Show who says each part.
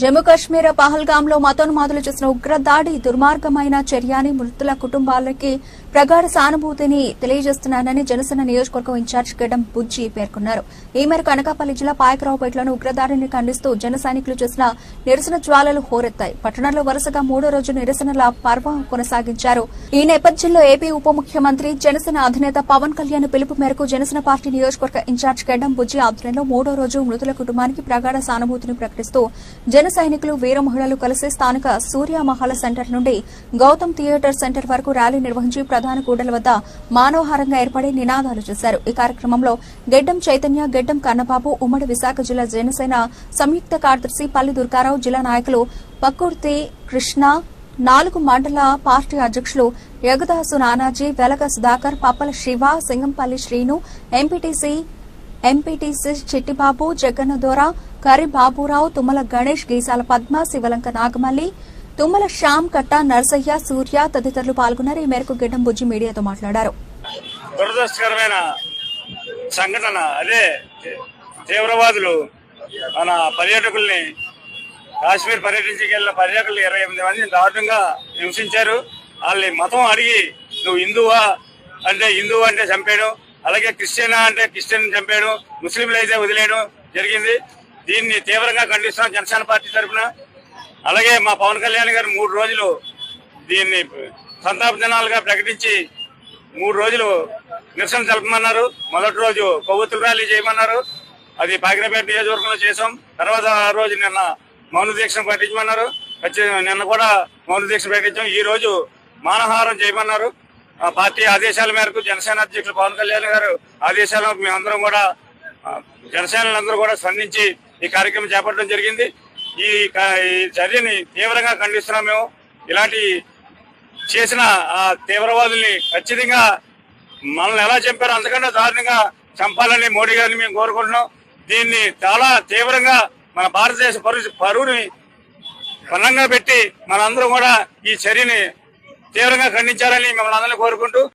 Speaker 1: జమ్మూ కాశ్మీర్ పహల్గామ్లో మతోన్మాదులు చేసిన ఉగ్ర దాడి దుర్మార్గమైన చర్యని మృతుల కుటుంబాలకి ప్రగాఢ సానుభూతిని తెలియజేస్తున్నానని జనసేన నియోజకవర్గం ఇన్ఛార్జ్ గడ్డం బుజ్జి పేర్కొన్నారు. ఈ మేరకు అనకాపల్లి జిల్లా పాయకరావుపేటలోని ఉగ్రదాడిని ఖండిస్తూ జన సైనికులు చేసిన నిరసన జ్వాలలు హోరెత్తాయి. పట్టణంలో వరుసగా మూడో రోజు నిరసనల పర్వం కొనసాగించారు. ఈ నేపథ్యంలో ఏపీ ఉప ముఖ్యమంత్రి జనసేన అధినేత పవన్ కళ్యాణ్ పిలుపు మేరకు జనసేన పార్టీ నియోజకవర్గ ఇన్ఛార్జ్ గడ్డం బుజ్జి ఆధ్వర్యంలో మూడో రోజు మృతుల కుటుంబానికి ప్రగాఢ సానుభూతిని ప్రకటిస్తూ జన సైనికులు వీర మహిళలు కలిసి స్థానిక సూర్య మహాల సెంటర్ నుండి గౌతమ్ థియేటర్ సెంటర్ వరకు ర్యాలీ నిర్వహించి ప్రధాన కూడల వద్ద మానవహారంగా ఏర్పడి నినాదాలు చేశారు. ఈ కార్యక్రమంలో గెడ్డం చైతన్య గెడ్డం కన్నబాబు ఉమ్మడి విశాఖ జిల్లా జనసేన సంయుక్త కార్యదర్శి పల్లి దుర్గారావు జిల్లా నాయకులు పక్కుర్తి కృష్ణ నాలుగు మండల పార్టీ అధ్యక్షులు యగదాసు నానాజీ వెలగ సుధాకర్ పప్పల శివ సింగంపల్లి శ్రీను ఎంపీటీసీ ఎంపీటీసీ చిట్టిబాబు జగన్నదోర కరి బాబురావు తుమ్మల గణేష్ గీసాల పద్మ శివలంక నాగమల్లి తుమ్మల శ్యామ్ కట్ట నర్సయ్య సూర్య తదితరులు పాల్గొన్నారు. ఈ మేరకు గిడ్డం బుజ్జి మీడియాతో మాట్లాడారు.
Speaker 2: దురదృష్టకరమైన సంఘటన అదే తీవ్రవాదులు మన పర్యాటకుల్ని కాశ్మీర్ పర్యటించకి పర్యాటకులు ఇరవై ఎనిమిది మందిని దారుణంగా హింసించారు. వాళ్ళని మతం అడిగి నువ్వు హిందువా? అంటే హిందువు అంటే చంపాడు అలాగే క్రిస్టియనా అంటే క్రిస్టియన్ చంపాడు ముస్లింలు అయితే వదిలేయడం జరిగింది. దీన్ని తీవ్రంగా ఖండిస్తున్నాం జనసేన పార్టీ తరఫున. అలాగే మా పవన్ కళ్యాణ్ గారు మూడు రోజులు దీన్ని సంతాప దినాలుగా ప్రకటించి మూడు రోజులు నిరసన జరపమన్నారు. మొదటి రోజు కొవ్వొత్తులు ర్యాలీ చేయమన్నారు. అది పాకిరపేట నియోజకవర్గంలో చేసాం తర్వాత ఆ రోజు నిన్న మౌన దీక్ష ప్రకటించమన్నారు. వచ్చి- నిన్న కూడా మౌన దీక్ష ప్రకటించాం. ఈ రోజు మానహారం చేయమన్నారు. పార్టీ ఆదేశాల మేరకు జనసేన అధ్యక్షులు పవన్ కళ్యాణ్ గారు ఆదేశాల మేమందరం కూడా జనసేనలందరూ కూడా స్పందించి ఈ కార్యక్రమం చేపట్టడం జరిగింది. ఈ క- ఈ చర్యని తీవ్రంగా ఖండిస్తున్నాం మేము. ఇలాంటి చేసిన ఆ తీవ్రవాదుల్ని ఖచ్చితంగా మనల్ని ఎలా చంపారో అంతకంటే దారుణంగా చంపాలని మోడీ గారిని మేము కోరుకుంటున్నాం. దీన్ని చాలా తీవ్రంగా మన భారతదేశ పరువు పరువుని పనంగా పెట్టి మనందరం కూడా ఈ చర్యని తీవ్రంగా ఖండించాలని మిమ్మల్ని అందరినీ కోరుకుంటూ